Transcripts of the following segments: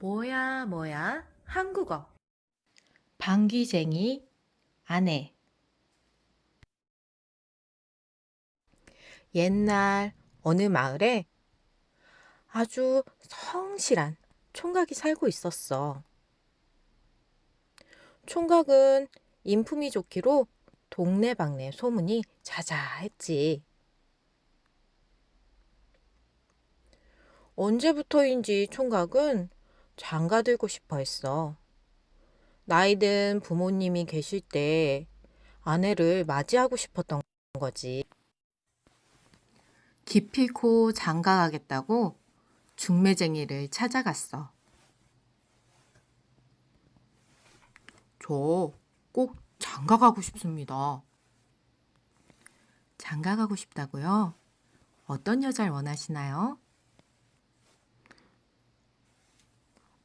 뭐야, 뭐야? 한국어. 방귀쟁이 아내 옛날 어느 마을에 아주 성실한 총각이 살고 있었어. 총각은 인품이 좋기로 동네방네 소문이 자자했지. 언제부터인지 총각은 장가 들고 싶어 했어. 나이든 부모님이 계실 때 아내를 맞이하고 싶었던 거지. 기필코 장가가겠다고 중매쟁이를 찾아갔어. 저 꼭 장가 가고 싶습니다. 장가가고 싶다고요? 어떤 여자를 원하시나요?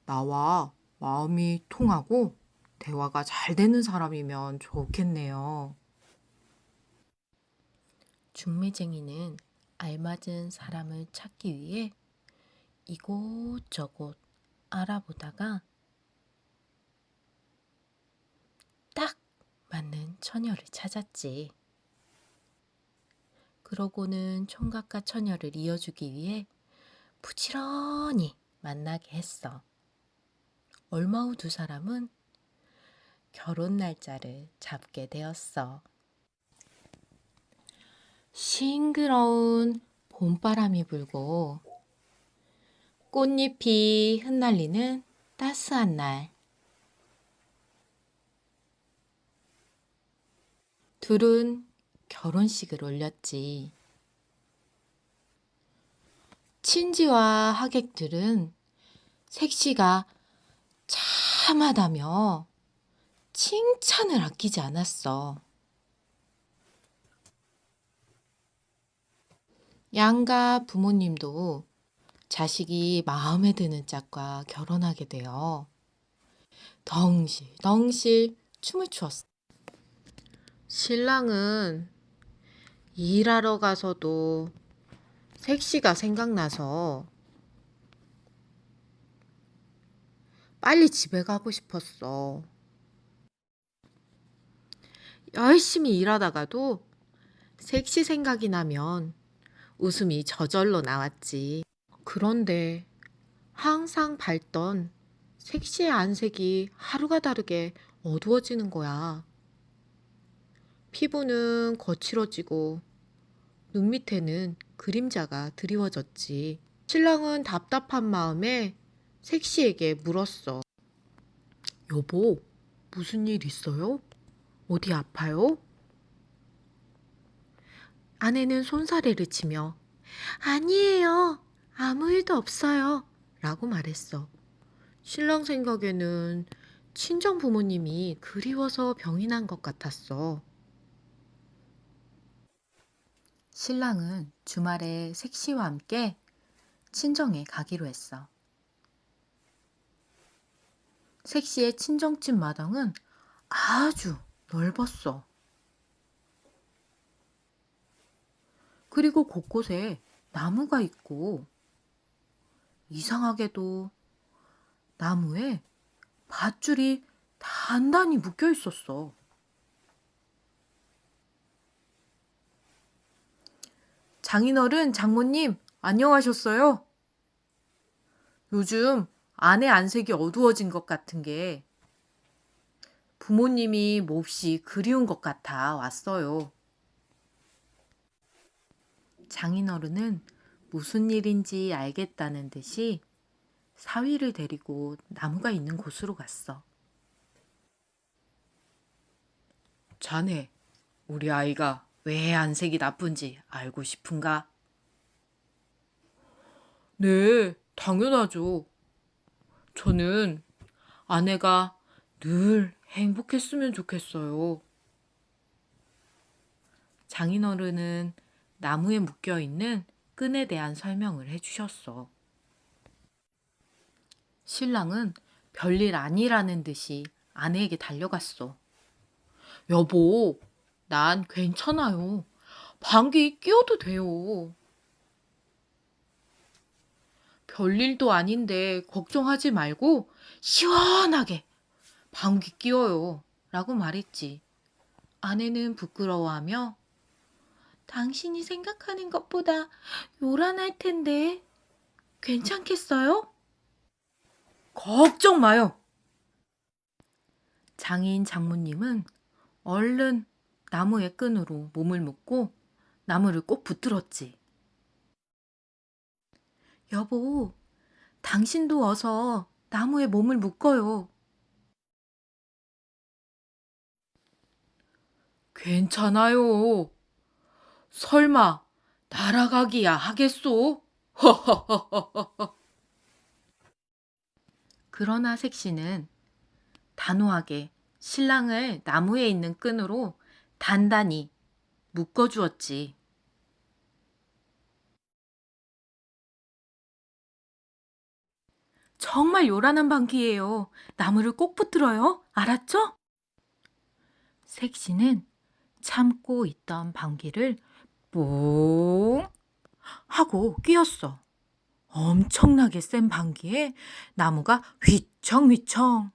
나와 마음이 통하고 대화가 잘 되는 사람이면 좋겠네요. 중매쟁이는 알맞은 사람을 찾기 위해 이곳저곳 알아보다가 딱 맞는 처녀를 찾았지. 그러고는 총각과 처녀를 이어주기 위해 부지런히 만나게 했어. 얼마 후 두 사람은 결혼 날짜를 잡게 되었어. 싱그러운 봄바람이 불고 꽃잎이 흩날리는 따스한 날. 둘은 결혼식을 올렸지. 친지와 하객들은 색시가 참하다며 칭찬을 아끼지 않았어. 양가 부모님도 자식이 마음에 드는 짝과 결혼하게 되어 덩실 덩실 춤을 추었어. 신랑은 일하러 가서도 색시가 생각나서 빨리 집에 가고 싶었어. 열심히 일하다가도 색시 생각이 나면 웃음이 저절로 나왔지. 그런데 항상 밝던 색시의 안색이 하루가 다르게 어두워지는 거야. 피부는 거칠어지고 눈 밑에는 그림자가 드리워졌지. 신랑은 답답한 마음에 색시에게 물었어. 여보, 무슨 일 있어요? 어디 아파요? 아내는 손사래를 치며 아니에요. 아무 일도 없어요. 라고 말했어. 신랑 생각에는 친정 부모님이 그리워서 병이 난 것 같았어. 신랑은 주말에 색시와 함께 친정에 가기로 했어. 색시의 친정집 마당은 아주 넓었어. 그리고 곳곳에 나무가 있고 이상하게도 나무에 밧줄이 단단히 묶여 있었어. 장인어른, 장모님, 안녕하셨어요? 요즘 아내 안색이 어두워진 것 같은 게 부모님이 몹시 그리운 것 같아 왔어요. 장인어른은 무슨 일인지 알겠다는 듯이 사위를 데리고 나무가 있는 곳으로 갔어. 자네, 우리 아이가 왜 안색이 나쁜지 알고 싶은가? 네, 당연하죠. 저는 아내가 늘 행복했으면 좋겠어요. 장인어른은 나무에 묶여 있는 끈에 대한 설명을 해주셨어. 신랑은 별일 아니라는 듯이 아내에게 달려갔어. 여보, 난 괜찮아요. 방귀 뀌어도 돼요. 별일도 아닌데 걱정하지 말고 시원하게 방귀 끼워요. 라고 말했지. 아내는 부끄러워하며 당신이 생각하는 것보다 요란할 텐데 괜찮겠어요? 걱정 마요. 장인 장모님은 얼른 나무의 끈으로 몸을 묶고 나무를 꼭 붙들었지. 여보, 당신도 어서 나무에 몸을 묶어요. 괜찮아요. 설마 날아가기야 하겠소? 그러나 색시는 단호하게 신랑을 나무에 있는 끈으로 단단히 묶어주었지. 정말 요란한 방귀예요. 나무를 꼭 붙들어요. 알았죠? 색시는 참고 있던 방귀를 뽕 하고 끼었어. 엄청나게 센 방귀에 나무가 휘청휘청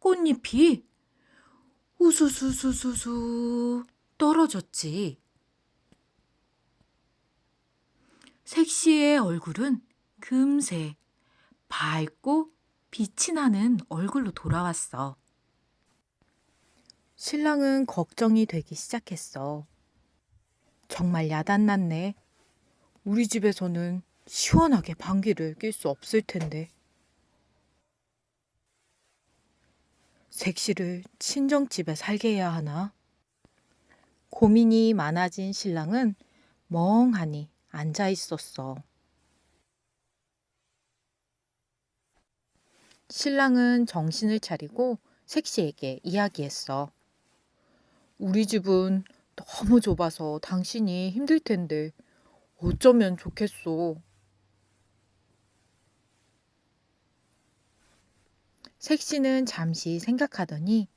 꽃잎이 우수수수수수 떨어졌지. 색시의 얼굴은 금세 밝고 빛이 나는 얼굴로 돌아왔어. 신랑은 걱정이 되기 시작했어. 정말 야단났네. 우리 집에서는 시원하게 방귀를 낄 수 없을 텐데. 색시를 친정집에 살게 해야 하나? 고민이 많아진 신랑은 멍하니 앉아 있었어. 신랑은 정신을 차리고 색시에게 이야기했어. 우리 집은 너무 좁아서 당신이 힘들 텐데 어쩌면 좋겠소. 색시는 잠시 생각하더니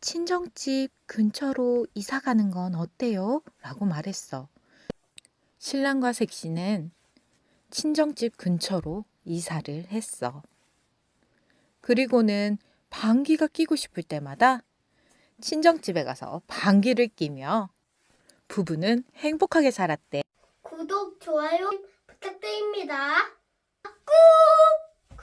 친정집 근처로 이사 가는 건 어때요? 라고 말했어. 신랑과 색시는 친정집 근처로 이사를 했어. 그리고는 방귀가 끼고 싶을 때마다 친정집에 가서 방귀를 끼며 부부는 행복하게 살았대. 구독, 좋아요 부탁드립니다. 꾹!